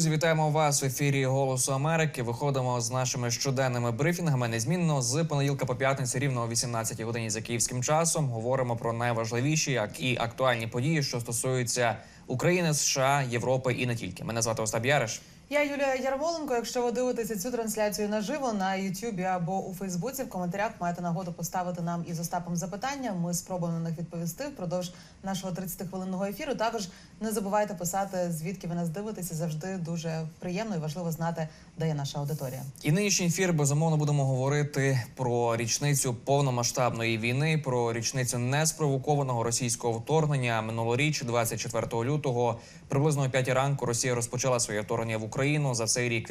Друзі, вітаємо вас в ефірі Голосу Америки. Виходимо з нашими щоденними брифінгами незмінно з понеділка по п'ятницю рівно о 18 годині за київським часом. Говоримо про найважливіші як і актуальні події, що стосуються України, США, Європи і не тільки. Мене звати Остап Яриш. Я Юлія Ярмоленко. Якщо ви дивитеся цю трансляцію наживо на Ютубі або у Фейсбуці, в коментарях маєте нагоду поставити нам із Остапом запитання. Ми спробуємо на них відповісти впродовж нашого 30-хвилинного ефіру. Також не забувайте писати, звідки ви нас дивитеся. Завжди дуже приємно і важливо знати, де є наша аудиторія. І нинішній ефір безумовно будемо говорити про річницю повномасштабної війни, про річницю неспровокованого російського вторгнення. Минулоріч, 24 лютого, приблизно о 5 ранку, Росія розпочала своє вторгнення в Україну. За цей рік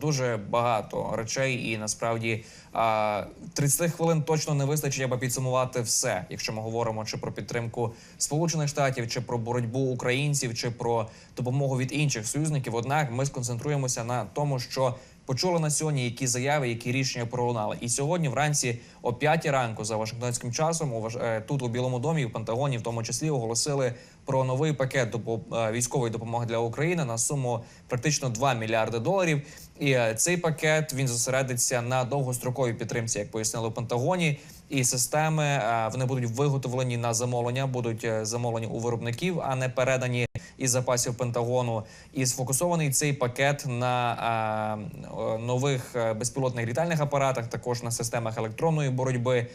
дуже багато речей, і насправді а, 30 хвилин точно не вистачить, аби підсумувати все, якщо ми говоримо чи про підтримку Сполучених Штатів, чи про боротьбу українців, чи про допомогу від інших союзників. Однак ми сконцентруємося на тому, що почули на сьогодні, які заяви, які рішення пролунали. І сьогодні, вранці, о 5 ранку, за Вашингтонським часом, е, тут у Білому домі, в Пентагоні, в тому числі, оголосили про новий пакет е, військової допомоги для України на суму практично 2 мільярди доларів. І е, цей пакет він зосередиться на довгостроковій підтримці, як пояснили у Пентагоні. І системи е, вони будуть виготовлені на замовлення, будуть е, замовлені у виробників, а не передані із запасів Пентагону. І сфокусований цей пакет на е, нових безпілотних літальних апаратах, також на системах електронної боротьби,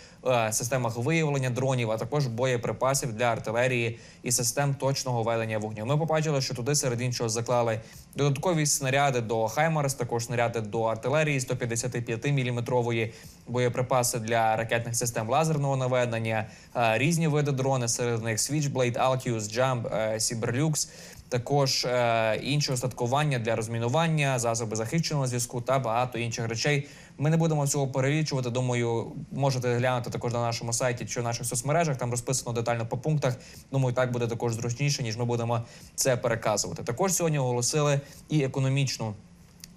системах виявлення дронів, а також боєприпасів для артилерії і систем точного ведення вогню. Ми побачили, що туди серед іншого заклали додаткові снаряди до Хаймарс, також снаряди до артилерії 155 міліметрової боєприпаси для ракетних систем лазерного наведення, е, різні види дрони, серед них Switchblade, Altius, Jump, е, Cyberlux, також е, інше устаткування для розмінування, засоби захищеного зв'язку та багато інших речей. Ми не будемо цього перелічувати. Думаю, можете глянути також на нашому сайті чи в наших соцмережах. Там розписано детально по пунктах. Думаю, так буде також зручніше, ніж ми будемо це переказувати. Також сьогодні оголосили і економічну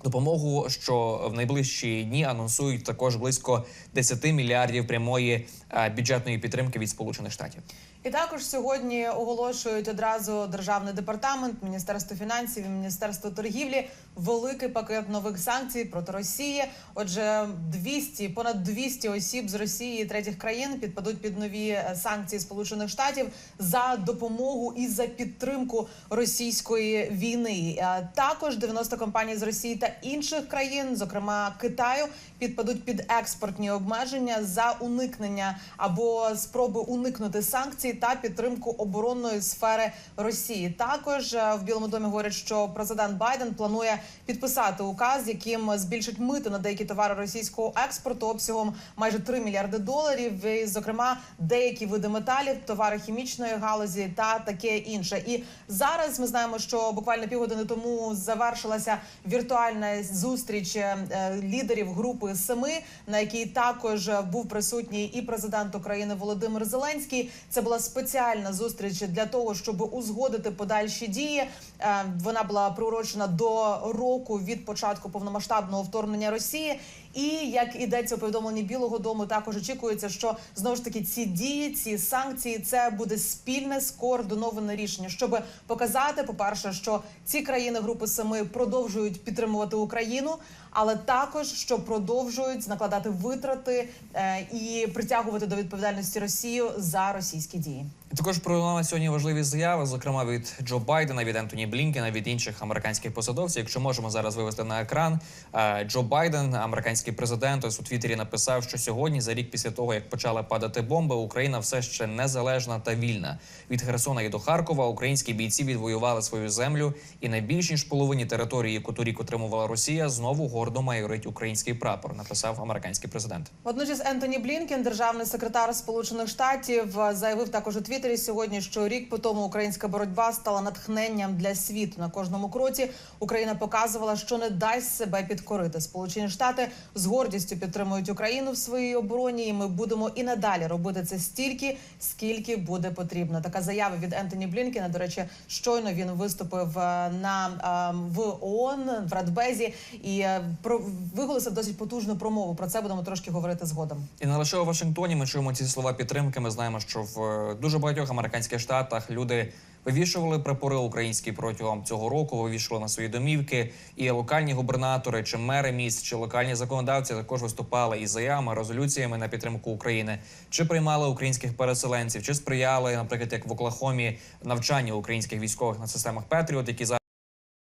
допомогу, що в найближчі дні анонсують також близько 10 мільярдів прямої е, бюджетної підтримки від Сполучених Штатів. І також сьогодні оголошують одразу державний департамент, міністерство фінансів міністерство торгівлі великий пакет нових санкцій проти Росії. Отже, 200, понад 200 осіб з Росії і третіх країн підпадуть під нові е, санкції Сполучених Штатів за допомогу і за підтримку російської війни. Е, Також 90 компаній з Росії та інших країн, зокрема Китаю, підпадуть під експортні обмеження за уникнення або спроби уникнути санкцій та підтримку оборонної сфери Росії. Також е, в Білому домі говорять, що президент Байден планує підписати указ, яким збільшить мито на деякі товари російського експорту обсягом майже 3 мільярди доларів. І, зокрема, деякі види металів, товари хімічної галузі та таке інше. І зараз ми знаємо, що буквально півгодини тому завершилася віртуальна зустріч е, лідерів групи семи, на якій також був присутній і президент України Володимир Зеленський. Це була спеціальна зустріч для того, щоб узгодити подальші дії. Е, Вона була приурочена до року від початку повномасштабного вторгнення Росії. І як ідеться у повідомленні Білого Дому, також очікується, що знову ж таки ці дії, ці санкції, це буде спільне скоординоване рішення, щоб показати, по перше, що ці країни Групи Семи продовжують підтримувати Україну, але також що продовжують накладати витрати е, і притягувати до відповідальності Росію за російські дії. І також пролунали сьогодні важливі заяви, зокрема від Джо Байдена, від Ентоні Блінкена, від інших американських посадовців. Якщо можемо зараз вивести на екран, е, Джо Байден, американський президент, ось у Твіттері написав, що сьогодні, за рік після того, як почали падати бомби, Україна все ще незалежна та вільна. Від Херсона і до Харкова українські бійці відвоювали свою землю, і найбільш ніж половині території, яку торік отримувала Росія, знову гордо майорить український прапор. Написав американський президент. Водночас Ентоні Блінкен, державний секретар Сполучених Штатів, заявив також у Твіттері сьогодні, що рік по тому українська боротьба стала натхненням для світу. На кожному кроці Україна показувала, що не дасть себе підкорити. Сполучені Штати з гордістю підтримують Україну в своїй обороні, і ми будемо і надалі робити це стільки, скільки буде потрібно. Така заява від Ентоні Блінкена. До речі, щойно він виступив е, на е, в ООН в Радбезі і е, про виголосив досить потужну промову. Про це будемо трошки говорити згодом. І не лише у Вашингтоні ми чуємо ці слова підтримки. Ми знаємо, що в дуже багатьох багатьох американських штатах люди вивішували прапори українські протягом цього року. Вивішували на свої домівки. І локальні губернатори, чи мери міст, чи локальні законодавці також виступали із заявами, резолюціями на підтримку України, чи приймали українських переселенців, чи сприяли, наприклад, як в Оклахомі навчання українських військових на системах Петріот, які зараз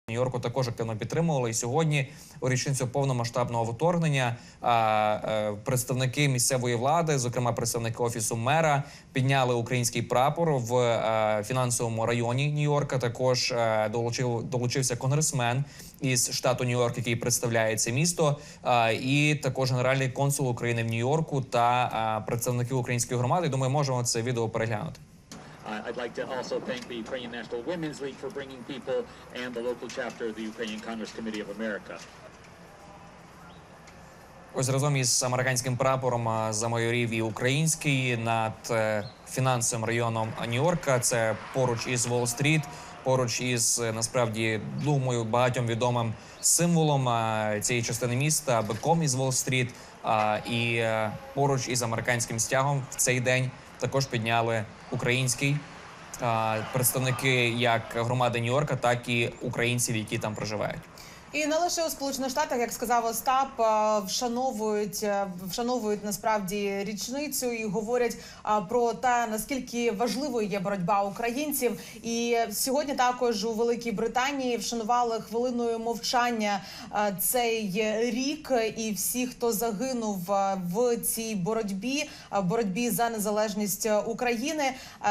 Нью-Йорку також активно підтримували. І сьогодні у річницю повномасштабного вторгнення е, представники місцевої влади, зокрема представники офісу мера, підняли український прапор в е, фінансовому районі Нью-Йорка. Також е, долучив долучився конгресмен із штату Нью-Йорк, який представляє це місто, і також генеральний консул України в Нью-Йорку та представники української громади. Думаю, можемо це відео переглянути. Uh, I'd like to also thank the Ukrainian National Women's League for bringing people and the local chapter of the Ukrainian Congress Committee of America. Ось разом із американським прапором замайорів і український над е, фінансовим районом Нью-Йорка. Це поруч із Уолл-стріт, поруч із е, насправді думаю багатьом відомим символом цієї частини міста, биком із Уолл-стріт. І е, поруч із американським стягом в цей день також підняли український представники як громади Нью-Йорка, так і українців, які там проживають. І не лише у Сполучених Штатах, як сказав Остап, е, вшановують е, вшановують насправді річницю і говорять е, про те, наскільки важливою є боротьба українців. І сьогодні також у Великій Британії вшанували хвилиною мовчання цей рік. І всі, хто загинув в цій боротьбі, боротьбі за незалежність України,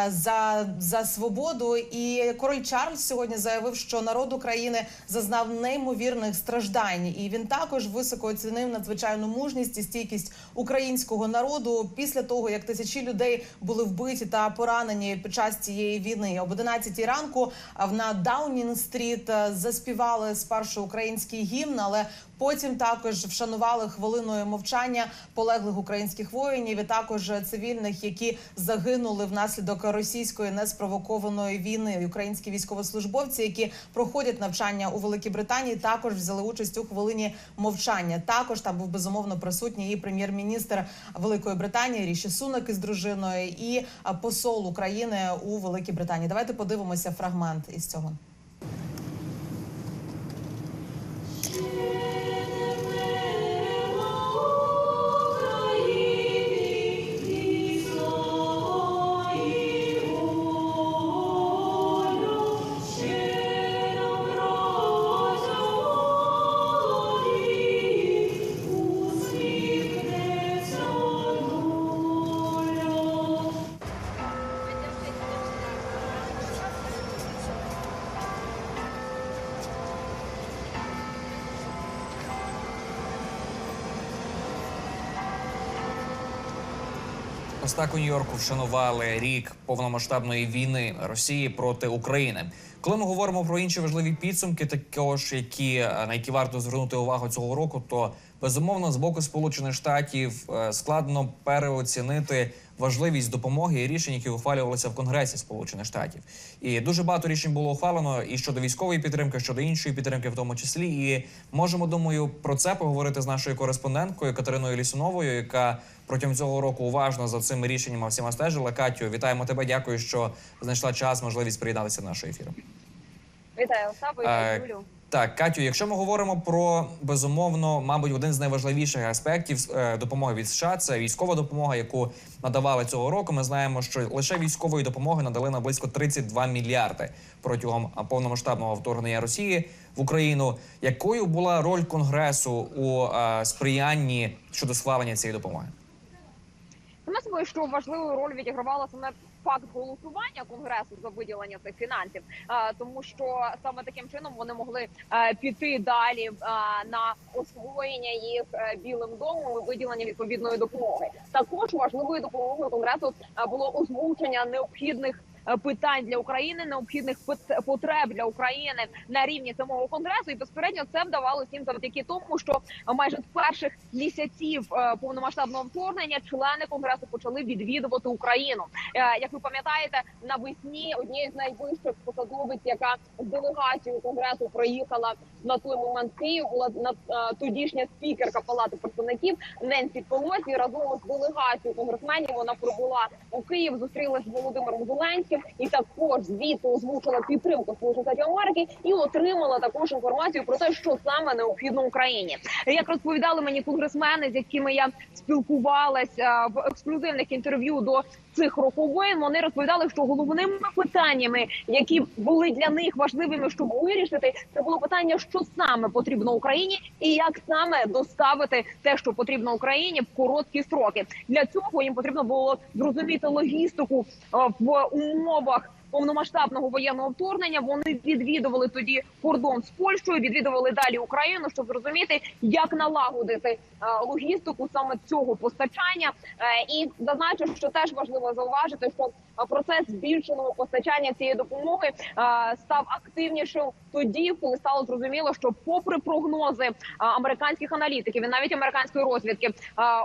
за, за свободу. І король Чарльз сьогодні заявив, що народ України зазнав неймовірних страждань, і він також високо оцінив надзвичайну мужність і стійкість українського народу після того, як тисячі людей були вбиті та поранені під час цієї війни. Об 11 ранку на Даунінг-стріт заспівали спершу український гімн, але Потім також вшанували хвилиною мовчання полеглих українських воїнів і також цивільних, які загинули внаслідок російської неспровокованої війни. Українські військовослужбовці, які проходять навчання у Великій Британії, також взяли участь у хвилині мовчання. Також там був безумовно присутній і прем'єр-міністр Великої Британії Ріші Сунак із дружиною, і посол України у Великій Британії. Давайте подивимося фрагмент із цього. Ось так у Нью-Йорку вшанували рік повномасштабної війни Росії проти України. Коли ми говоримо про інші важливі підсумки, також які е, на які варто звернути увагу цього року, то безумовно з боку Сполучених Штатів е, складно переоцінити важливість допомоги і рішень, які ухвалювалися в Конгресі Сполучених Штатів. І дуже багато рішень було ухвалено і щодо військової підтримки, щодо іншої підтримки, в тому числі. І можемо, думаю, про це поговорити з нашою кореспонденткою Катериною Лісуновою, яка протягом цього року уважно за цими рішеннями всіма стежила. Катю, вітаємо тебе. Дякую, що знайшла час, можливість приєднатися до нашого ефіру. Вітаю Остапа, вітаю Е, Юлю. Так, Катю, якщо ми говоримо про безумовно, мабуть, один з найважливіших аспектів е, допомоги від США, це військова допомога, яку надавали цього року. Ми знаємо, що лише військової допомоги надали на близько 32 мільярди протягом повномасштабного вторгнення Росії в Україну. Якою була роль Конгресу у е, сприянні щодо схвалення цієї допомоги? Саме що важливу роль відігравала саме факт голосування конгресу за виділення цих фінансів, тому що саме таким чином вони могли е, піти далі на освоєння їх е, білим домом і виділення відповідної допомоги. Також важливою допомогою конгресу е, було озвучення необхідних. Е, Питань для України необхідних пот- потреб для України на рівні самого конгресу, і безпередньо це вдавалося їм завдяки тому, що майже з перших місяців е, повномасштабного вторгнення члени конгресу почали відвідувати Україну. Е, Як ви пам'ятаєте, навесні однією з найвищих посадовиць, яка з делегацією конгресу приїхала на той момент Київ була на тодішня спікерка Палати представників Ненсі Пелосі разом з делегацією конгресменів. Вона прибула у Київ, зустрілася з Володимиром Зеленським і також звідти озвучила підтримку Сполучених Штатів Америки і отримала також інформацію про те, що саме необхідно Україні. Як розповідали мені конгресмени, з якими я спілкувалася в ексклюзивних інтерв'ю до цих роковин, вони розповідали, що головними питаннями, які були для них важливими, щоб вирішити, це було питання, що саме потрібно Україні, і як саме доставити те, що потрібно Україні, в короткі строки. Для цього їм потрібно було зрозуміти логістику е, в умовах. мобах. Повномасштабного воєнного вторгнення вони відвідували тоді кордон з Польщею, відвідували далі Україну, щоб зрозуміти, як налагодити е, логістику саме цього постачання. Е, І зазначу, що теж важливо зауважити, що процес збільшеного постачання цієї допомоги е, став активнішим тоді, коли стало зрозуміло, що, попри прогнози американських аналітиків і навіть американської розвідки,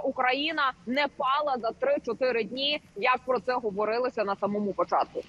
Україна не пала за 3-4 дні, як про це говорилося на самому початку.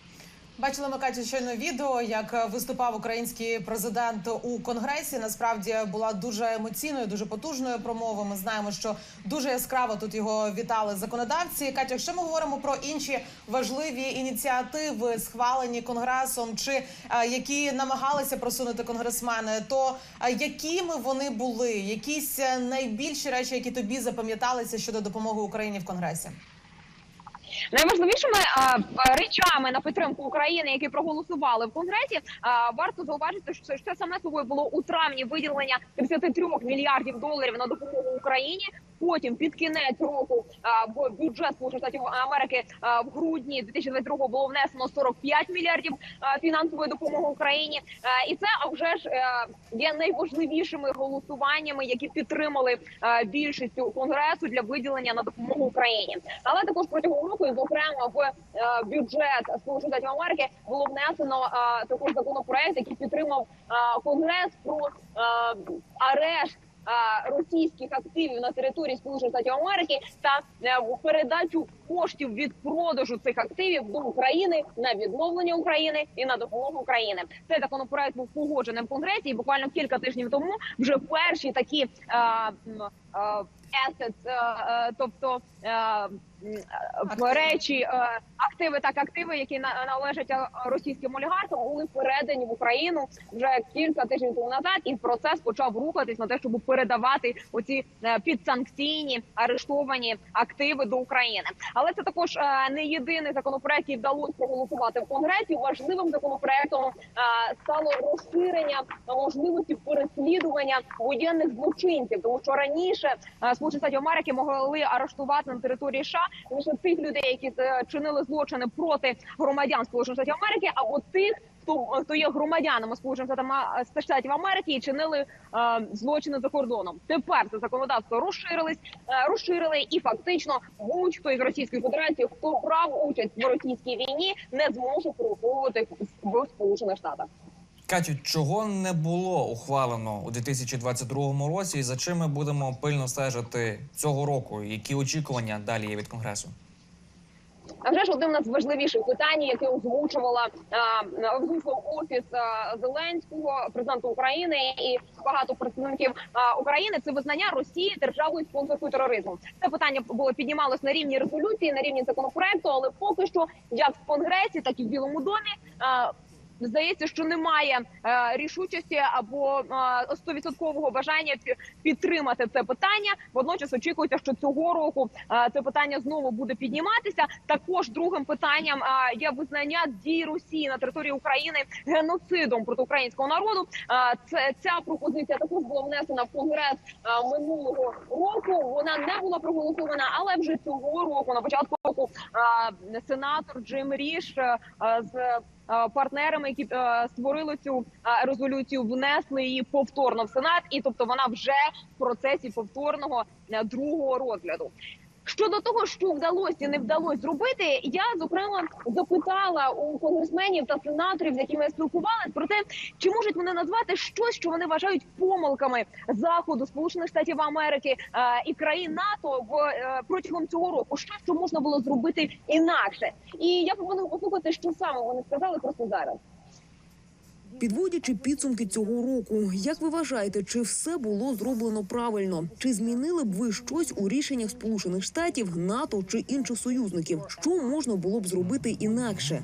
Бачили ми Катю щойно відео, як е, виступав український президент у конгресі. Насправді була дуже емоційною, дуже потужною промовою. Ми знаємо, що дуже яскраво тут його вітали законодавці. Катю, якщо ми говоримо про інші важливі ініціативи, схвалені конгресом, чи е, які намагалися просунути конгресмени, то е, якими вони були? Якісь найбільші речі, які тобі запам'яталися щодо допомоги Україні в конгресі? Найважливішими речами на підтримку України, які проголосували в конгресі, варто зауважити, що це, саме собою було у травні виділення 33 мільярдів доларів на допомогу Україні. Потім під кінець року в бюджет Сполучених Америки в грудні 2022 було внесено 45 мільярдів фінансової допомоги Україні. І це вже ж е, є найважливішими голосуваннями, які підтримали більшістю конгресу для виділення на допомогу Україні. Але також протягом року, зокрема в е, бюджет Сполучених Штатів Америки, було внесено е, також законопроект, який підтримав е, конгрес про арешт. Російських активів на території Сполучених Штатів Америки та передачу коштів від продажу цих активів до України на відновлення України і на допомогу України. Цей законопроект був погоджений в конгресі, і буквально кілька тижнів тому вже перші такі assets, тобто е, речі, е, активи, так активи, які на- належать е, російським олігархам, були передані в Україну вже кілька тижнів тому назад, і процес почав рухатись на те, щоб передавати оці підсанкційні арештовані активи до України. Але це також не єдиний законопроект, який вдалося проголосувати в конгресі. Важливим законопроектом стало розширення можливості переслідування воєнних злочинців, тому що раніше Сполучені Штати Америки могли арештувати на території США лише тих людей, які е, чинили злочини проти громадян Сполучених Штатів Америки, або тих. Хто, хто є громадянами Сполучених Штатів Америки і чинили е, злочини за кордоном. Тепер це законодавство розширились, е, розширили, і фактично будь-хто із Російської Федерації, хто брав участь в російській війні, не зможе переховувати в Сполучених Штатах. Катю, чого не було ухвалено у 2022 році, і за чим ми будемо пильно стежити цього року? Які очікування далі є від конгресу? А вже ж одним з важливіших питань, яке озвучувала озвучував офіс Зеленського, президента України і багато представників України. Це визнання Росії державою спонсоркою тероризму. Це питання було піднімалось на рівні резолюції, на рівні законопроекту, але поки що, як в конгресі, так і в Білому домі. Здається, що немає е, рішучості або стовідсоткового бажання підтримати це питання. Водночас очікується, що цього року е, це питання знову буде підніматися. Також другим питанням е, є визнання дій Росії на території України геноцидом проти українського народу. Е, це ця пропозиція також була внесена в конгрес е, минулого року. Вона не була проголосована, але вже цього року, на початку року, е, сенатор Джим Ріш е, з е, партнерами, які е, створили цю е, резолюцію, внесли її повторно в сенат, і тобто вона вже в процесі повторного е, другого розгляду. Щодо того, що вдалося не вдалося зробити, я зокрема запитала у конгресменів та сенаторів, з якими я спілкувалась, про те, чи можуть вони назвати щось, що вони вважають помилками заходу Сполучених Штатів Америки е, і країн НАТО в е, протягом цього року, що, що можна було зробити інакше. І я пропоную послухати, що саме вони сказали просто зараз. Підводячи підсумки цього року, як ви вважаєте, чи все було зроблено правильно? Чи змінили б ви щось у рішеннях Сполучених Штатів, НАТО чи інших союзників? Що можна було б зробити інакше?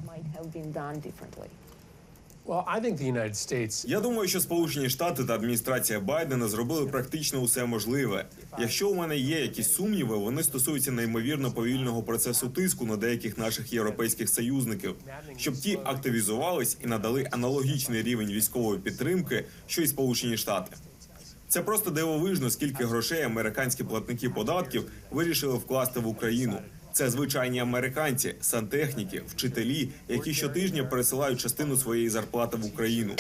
Я думаю, що Сполучені Штати та адміністрація Байдена зробили практично усе можливе. Якщо у мене є якісь сумніви, вони стосуються неймовірно повільного процесу тиску на деяких наших європейських союзників, щоб ті активізувались і надали аналогічний рівень військової підтримки, що й Сполучені Штати. Це просто дивовижно, скільки грошей американські платники податків вирішили вкласти в Україну. Це звичайні американці, сантехніки, вчителі, які щотижня пересилають частину своєї зарплати в Україну.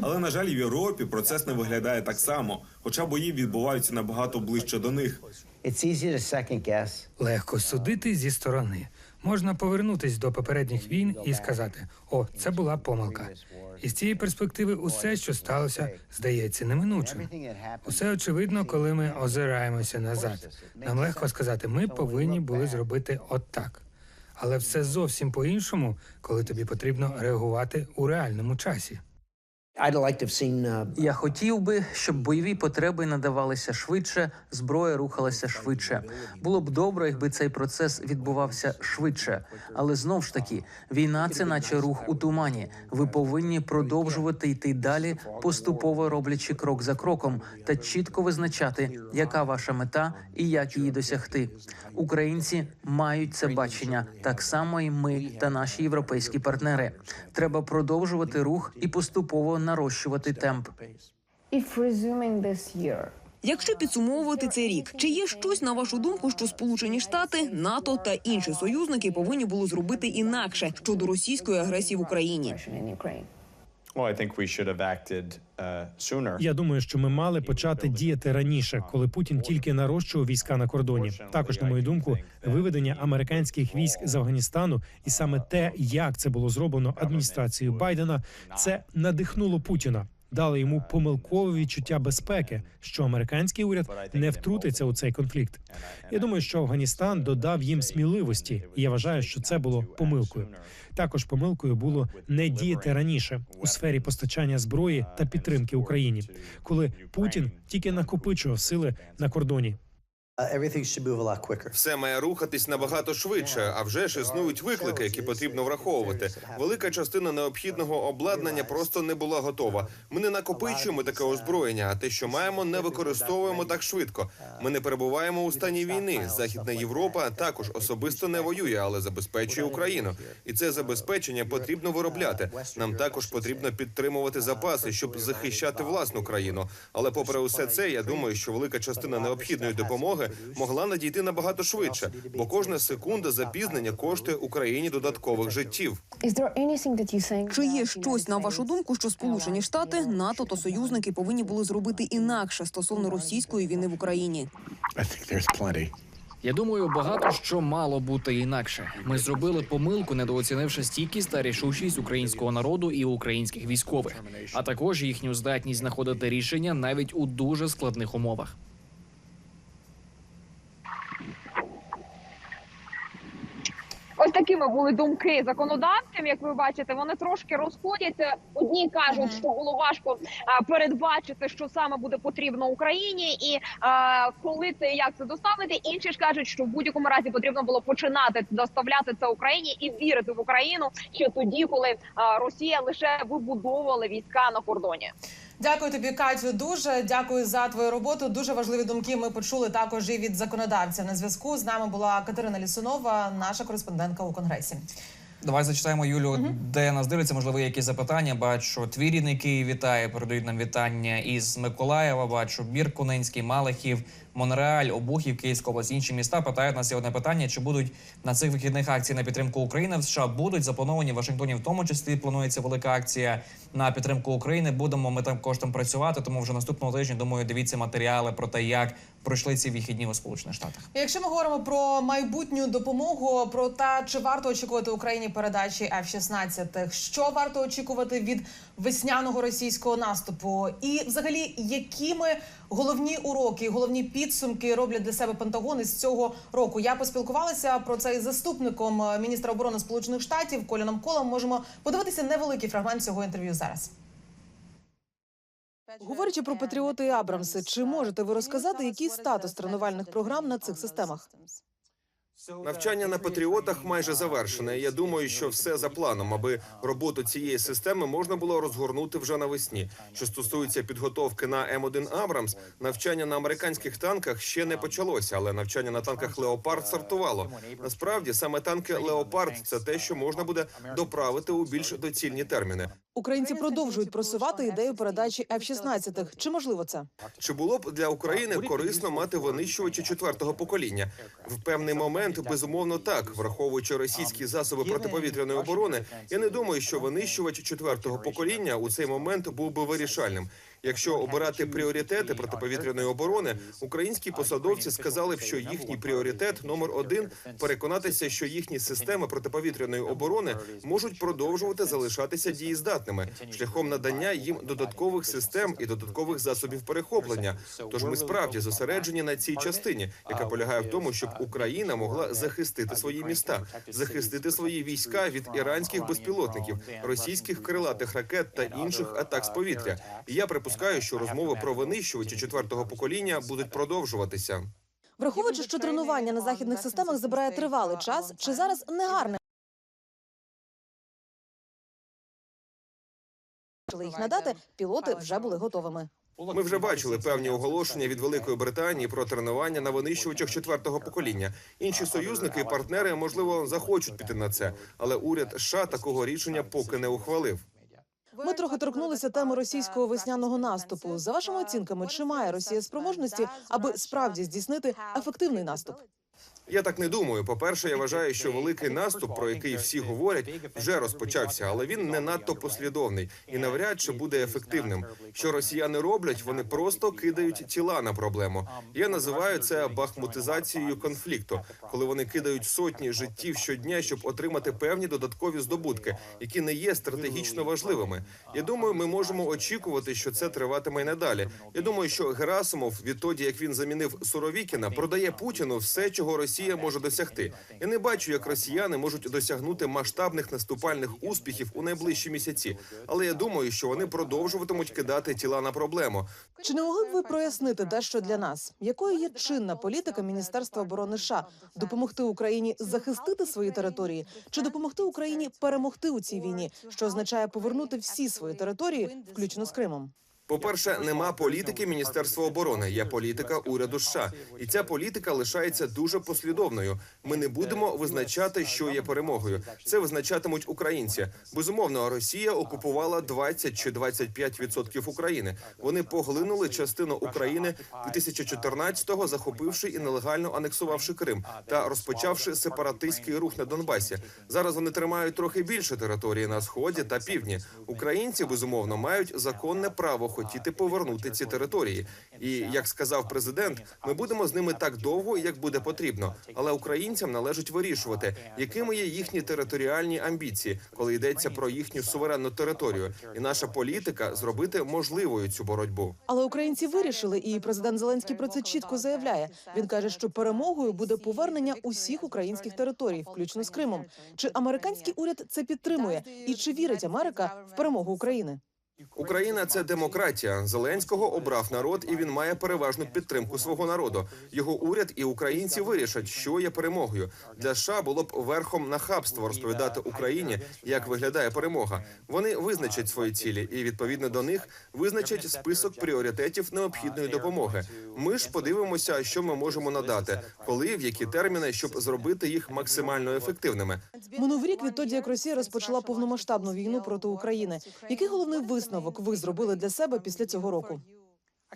Але на жаль, в Європі процес не виглядає так само, хоча бої відбуваються набагато ближче до них. Легко судити зі сторони. Можна повернутись до попередніх війн і сказати: о, це була помилка. І з цієї перспективи усе, що сталося, здається неминучим. Усе очевидно, коли ми озираємося назад. Нам легко сказати, ми повинні були зробити от так. Але все зовсім по-іншому, коли тобі потрібно реагувати у реальному часі. Я хотів би, щоб бойові потреби надавалися швидше, зброя рухалася швидше. Було б добре, якби цей процес відбувався швидше. Але знов ж таки, війна це наче рух у тумані. Ви повинні продовжувати йти далі, поступово роблячи крок за кроком, та чітко визначати, яка ваша мета і як її досягти. Українці мають це бачення, так само і ми та наші європейські партнери. Треба продовжувати рух і поступово нарощувати темп. Якщо підсумовувати цей рік, чи є щось на вашу думку, що Сполучені Штати, НАТО та інші союзники повинні були зробити інакше щодо російської агресії в Україні? In Я думаю, що ми мали почати діяти раніше, коли Путін тільки нарощував війська на кордоні. Також, на мою думку, виведення американських військ з Афганістану, і саме те, як це було зроблено адміністрацією Байдена, це надихнуло Путіна. Дали йому помилкове відчуття безпеки, що американський уряд не втрутиться у цей конфлікт. Я думаю, що Афганістан додав їм сміливості, і я вважаю, що це було помилкою. Також помилкою було не діяти раніше у сфері постачання зброї та підтримки Україні, коли Путін тільки накопичував сили на кордоні. Все має рухатись набагато швидше. А вже ж існують виклики, які потрібно враховувати. Велика частина необхідного обладнання просто не була готова. Ми не накопичуємо таке озброєння, а те, що маємо, не використовуємо так швидко. Ми не перебуваємо у стані війни. Західна Європа також особисто не воює, але забезпечує Україну. І це забезпечення потрібно виробляти. Нам також потрібно підтримувати запаси, щоб захищати власну країну. Але попри усе це, я думаю, що велика частина необхідної допомоги могла надійти набагато швидше, бо кожна секунда запізнення коштує Україні додаткових життів. Чи є щось на вашу думку, що Сполучені Штати, НАТО та союзники повинні були зробити інакше стосовно російської війни в Україні? Я думаю, багато що мало бути інакше. Ми зробили помилку, недооцінивши стійкість та рішучість українського народу і українських військових, а також їхню здатність знаходити рішення навіть у дуже складних умовах. Такими були думки законодавців. Як ви бачите, вони трошки розходяться. Одні кажуть, що було важко передбачити, що саме буде потрібно Україні, і а, коли це і як це доставити. Інші ж кажуть, що в будь-якому разі потрібно було починати доставляти це Україні і вірити в Україну ще тоді, коли Росія лише вибудовувала війська на кордоні. Дякую тобі, Катю. Дуже дякую за твою роботу. Дуже важливі думки ми почули також і від законодавця. На зв'язку з нами була Катерина Лісунова, наша кореспондентка у конгресі. Давай зачитаємо Юлю, де нас дивляться. Можливо, є якісь запитання. Бачу, твій рідний Київ вітає. Передають нам вітання із Миколаєва. Бачу Бір Кунинський, Малихів, Монреаль, Обухів, Київська область, інші міста. Питають нас є одне питання: чи будуть на цих вихідних акцій на підтримку України в США будуть заплановані в Вашингтоні, в тому числі планується велика акція на підтримку України. Будемо ми там коштом працювати. Тому вже наступного тижня думаю, дивіться матеріали про те, як пройшли ці вихідні у Сполучених Штатах. Якщо ми говоримо про майбутню допомогу, про те, чи варто очікувати Україні передачі F-16, що варто очікувати від весняного російського наступу, і взагалі якими головні уроки, головні підсумки роблять для себе Пентагон із цього року? Я поспілкувалася про це із заступником е, міністра оборони Сполучених Штатів Коліном Колом. Можемо подивитися невеликий фрагмент цього інтерв'ю зараз. Говорячи про патріоти і Абрамси, чи можете ви розказати, який статус тренувальних програм на цих системах? Навчання на патріотах майже завершене. Я думаю, що все за планом, аби роботу цієї системи можна було розгорнути вже навесні. Що стосується підготовки на М1 Абрамс, навчання на американських танках ще не почалося, але навчання на танках Леопард стартувало. Насправді саме танки Леопард це те, що можна буде доправити у більш доцільні терміни. Українці продовжують просувати ідею передачі F-16. Чи можливо це? Чи було б для України корисно мати винищувачі четвертого покоління? В певний момент безумовно так, враховуючи російські засоби протиповітряної оборони. Я не думаю, що винищувач четвертого покоління у цей момент був би вирішальним. Якщо обирати пріоритети протиповітряної оборони, українські посадовці сказали б, що їхній пріоритет номер один переконатися, що їхні системи протиповітряної оборони можуть продовжувати залишатися дієздатними шляхом надання їм додаткових систем і додаткових засобів перехоплення. Тож ми справді зосереджені на цій частині, яка полягає в тому, щоб Україна могла захистити свої міста, захистити свої війська від іранських безпілотників, російських крилатих ракет та інших атак з повітря. Я припускаю, що розмови про винищувачі четвертого покоління будуть продовжуватися. Враховуючи, що тренування на західних системах забирає тривалий час, чи зараз не гарне їх надати, пілоти вже були готовими. Ми вже бачили певні оголошення від Великої Британії про тренування на винищувачах четвертого покоління. Інші союзники і партнери можливо захочуть піти на це, але уряд США такого рішення поки не ухвалив. Ми трохи торкнулися теми російського весняного наступу. За вашими оцінками, чи має Росія спроможності, аби справді здійснити ефективний наступ? Я так не думаю. По перше, я вважаю, що великий наступ, про який всі говорять, вже розпочався, але він не надто послідовний і навряд чи буде ефективним. Що росіяни роблять, вони просто кидають тіла на проблему. Я називаю це бахмутизацією конфлікту, коли вони кидають сотні життів щодня, щоб отримати певні додаткові здобутки, які не є стратегічно важливими. Я думаю, ми можемо очікувати, що це триватиме й надалі. Я думаю, що Герасимов, відтоді як він замінив Суровікіна, продає Путіну все, чого Росія може досягти. Я не бачу, як росіяни можуть досягнути масштабних наступальних успіхів у найближчі місяці. Але я думаю, що вони продовжуватимуть кидати тіла на проблему. Чи не могли б ви прояснити дещо для нас? Якою є чинна політика Міністерства оборони США допомогти Україні захистити свої території, чи допомогти Україні перемогти у цій війні, що означає повернути всі свої території, включно з Кримом? По-перше, нема політики Міністерства оборони, є політика уряду США, і ця політика лишається дуже послідовною. Ми не будемо визначати, що є перемогою. Це визначатимуть українці. Безумовно, Росія окупувала 20 чи 25 відсотків України. Вони поглинули частину України 2014-го, захопивши і нелегально анексувавши Крим та розпочавши сепаратистський рух на Донбасі. Зараз вони тримають трохи більше території на сході та півдні. Українці безумовно мають законне право хотіти повернути ці території. І як сказав президент, ми будемо з ними так довго, як буде потрібно. Але українцям належить вирішувати, якими є їхні територіальні амбіції, коли йдеться про їхню суверенну територію. І наша політика зробити можливою цю боротьбу. Але українці вирішили, і президент Зеленський про це чітко заявляє. Він каже, що перемогою буде повернення усіх українських територій, включно з Кримом. Чи американський уряд це підтримує, і чи вірить Америка в перемогу України? Україна це демократія. Зеленського обрав народ, і він має переважну підтримку свого народу. Його уряд і українці вирішать, що є перемогою. Для США було б верхом нахабство розповідати Україні, як виглядає перемога. Вони визначать свої цілі, і відповідно до них визначать список пріоритетів необхідної допомоги. Ми ж подивимося, що ми можемо надати, коли в які терміни, щоб зробити їх максимально ефективними. Минув рік відтоді, як Росія розпочала повномасштабну війну проти України. Який головний висновок ви зробили для себе після цього року?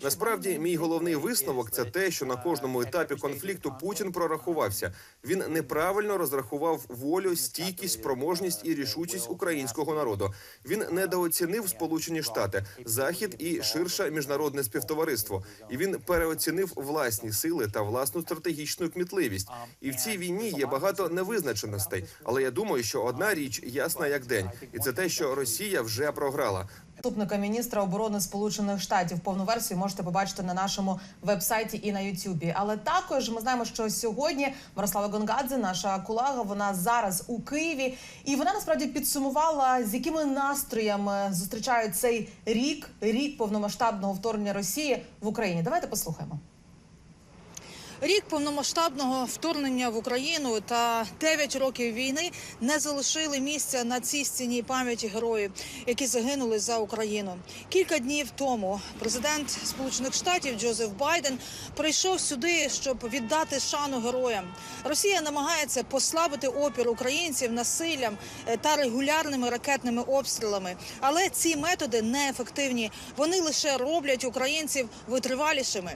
Насправді, мій головний висновок це те, що на кожному етапі конфлікту Путін прорахувався. Він неправильно розрахував волю, стійкість, спроможність і рішучість українського народу. Він недооцінив Сполучені Штати, Захід і ширше міжнародне співтовариство. І він переоцінив власні сили та власну стратегічну кмітливість. І в цій війні є багато невизначеностей. Але я думаю, що одна річ ясна як день, і це те, що Росія вже програла. Заступника міністра оборони Сполучених Штатів повну версію можете побачити на нашому вебсайті і на Ютубі. Але також ми знаємо, що сьогодні Мирослава Гонгадзе, наша колега, вона зараз у Києві, і вона насправді підсумувала, з якими настроями зустрічають цей рік, рік повномасштабного вторгнення Росії в Україні. Давайте послухаємо. Рік повномасштабного вторгнення в Україну та 9 років війни не залишили місця на цій стіні пам'яті героїв, які загинули за Україну. Кілька днів тому президент Сполучених Штатів Джозеф Байден прийшов сюди, щоб віддати шану героям. Росія намагається послабити опір українців насиллям та регулярними ракетними обстрілами, але ці методи неефективні. Вони лише роблять українців витривалішими.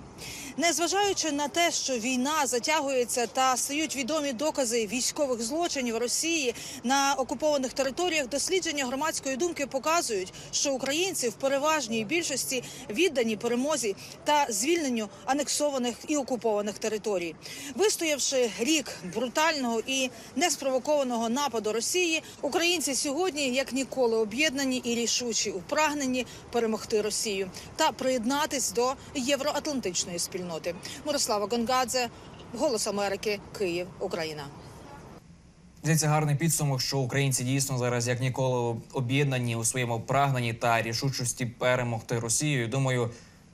Незважаючи на те, що війна затягується та стають відомі докази військових злочинів Росії на окупованих територіях, дослідження громадської думки показують, що українці в переважній більшості віддані перемозі та звільненню анексованих і окупованих територій. Вистоявши рік брутального і неспровокованого нападу Росії, українці сьогодні як ніколи об'єднані і рішучі у прагненні перемогти Росію та приєднатись до євроатлантичної спільноти. Мирослава Гонгадзе, Голос Америки, Київ, Україна. Здається, гарний підсумок, що українці дійсно зараз як ніколи об'єднані у своєму прагненні та рішучості перемогти Росію. Думаю,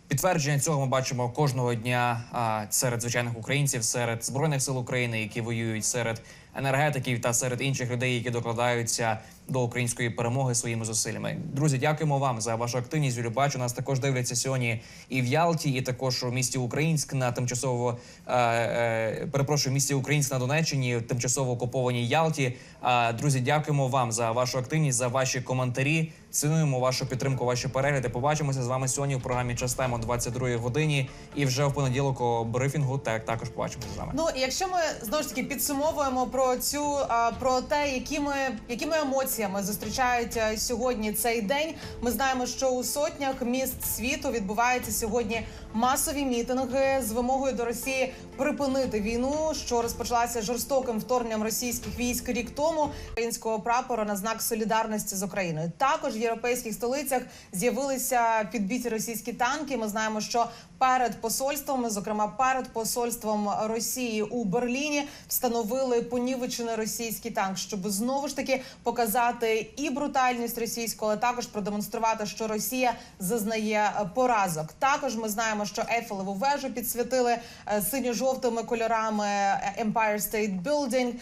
підтвердження цього ми бачимо кожного дня а, серед звичайних українців, серед збройних сил України, які воюють, серед енергетиків та серед інших людей, які докладаються до української перемоги своїми зусиллями. Друзі, дякуємо вам за вашу активність. Юлю, бачу, нас також дивляться сьогодні і в Ялті, і також у місті Українськ на тимчасово е, е, перепрошую, місті Українськ на Донеччині, тимчасово окупованій Ялті. Друзі, дякуємо вам за вашу активність, за ваші коментарі. Цінуємо вашу підтримку, ваші перегляди. Побачимося з вами сьогодні в програмі «Час тайм» о 22 годині. І вже в понеділок у брифінгу так також побачимося з вами. Ну якщо ми знову ж таки підсумовуємо про цю про те, якими якими емоціями зустрічають сьогодні цей день. Ми знаємо, що у сотнях міст світу відбуваються сьогодні масові мітинги з вимогою до Росії припинити війну, що розпочалася жорстоким вторгненням російських військ рік тому українського прапора на знак солідарності з Україною. Також в європейських столицях з'явилися підбиті російські танки. Ми знаємо, що перед посольствами, зокрема перед посольством Росії у Берліні, встановили понівечений російський танк, щоб знову ж таки показати і брутальність російську, але також продемонструвати, що Росія зазнає поразок. Також ми знаємо, що Ейфелеву вежу підсвятили е, синьо-жовтими кольорами е, Empire State Building.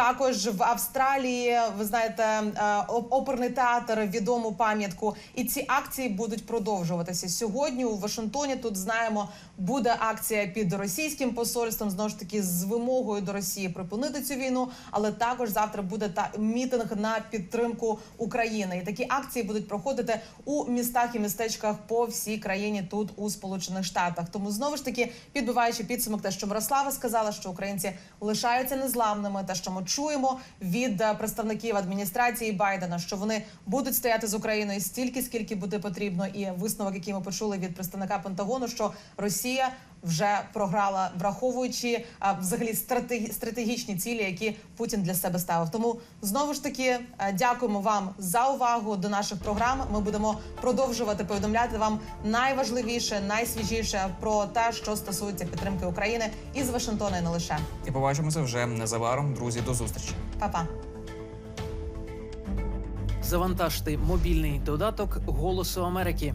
Також в Австралії ви знаєте е, оперний театр відому пам'ятку, і ці акції будуть продовжуватися сьогодні. У Вашингтоні тут знаємо, буде акція під російським посольством. Знову ж таки з вимогою до Росії припинити цю війну. Але також завтра буде та мітинг на підтримку України. І такі акції будуть проходити у містах і містечках по всій країні тут у Сполучених Штатах. Тому знову ж таки підбиваючи підсумок, те, що Мирослава сказала, що українці лишаються незламними, те, що ми чуємо від е, представників адміністрації Байдена, що вони будуть стояти з Україною стільки, скільки буде потрібно, і висновок, який ми почули від представника Пентагону, що Росія вже програла, враховуючи а, взагалі стратегі- стратегічні цілі, які Путін для себе ставив. Тому знову ж таки е, дякуємо вам за увагу до наших програм. Ми будемо продовжувати повідомляти вам найважливіше, найсвіжіше про те, що стосується підтримки України із Вашингтона і не лише. І побачимося вже незабаром. Друзі, до зустрічі. Па-па. Завантажте мобільний додаток Голосу Америки.